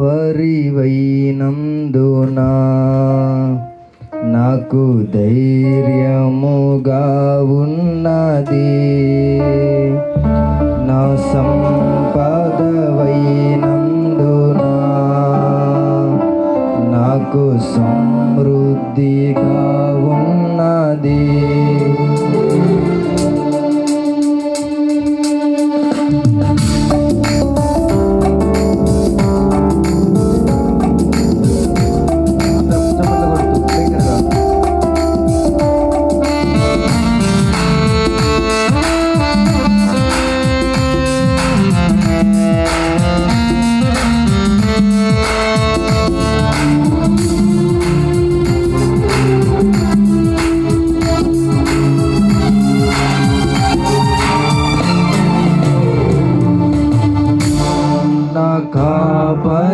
పరివైనందునా? నాకు ధైర్యముగా ఉన్నది. నా సంపదవైనందునా? నాకు సమృద్ధిగా ఉన్నది.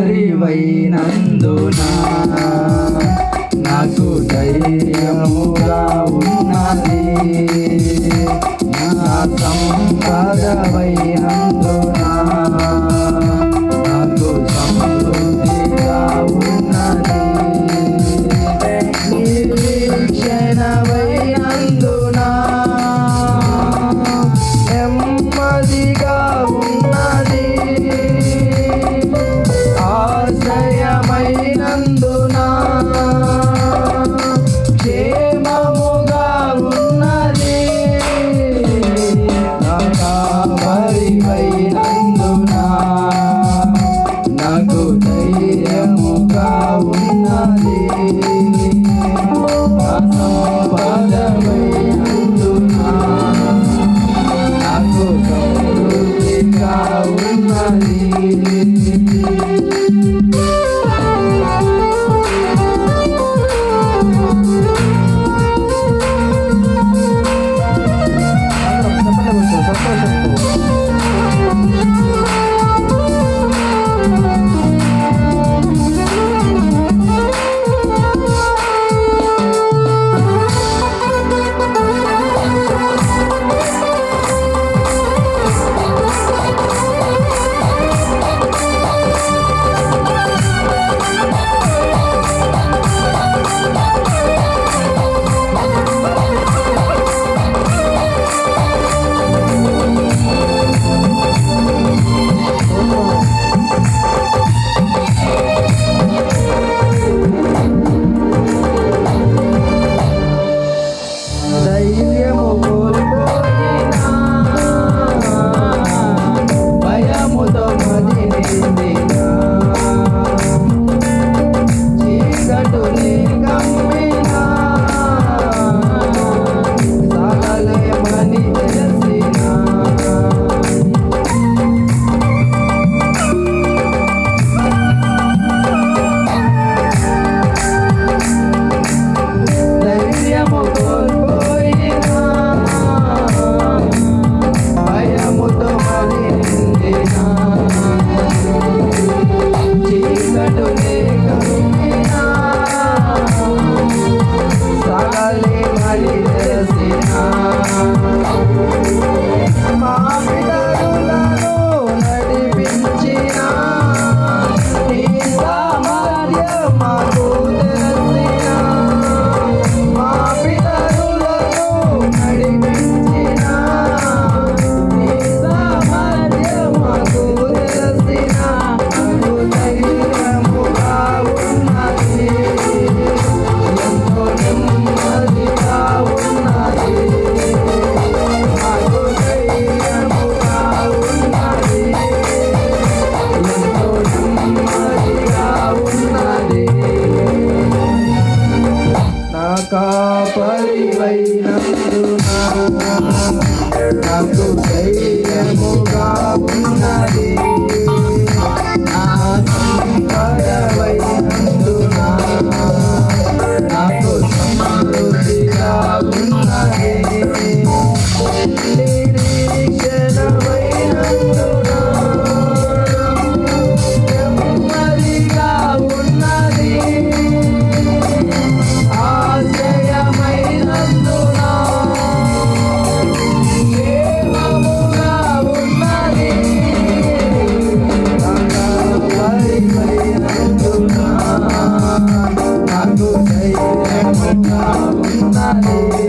కాపరివైనందునా నాకు ధైర్యముగా ఉన్నది. నా సంపదవై కాపరివైనందునా నాకు ధైర్యముగా ఉన్నది. ధైర్యం ఉండాలి.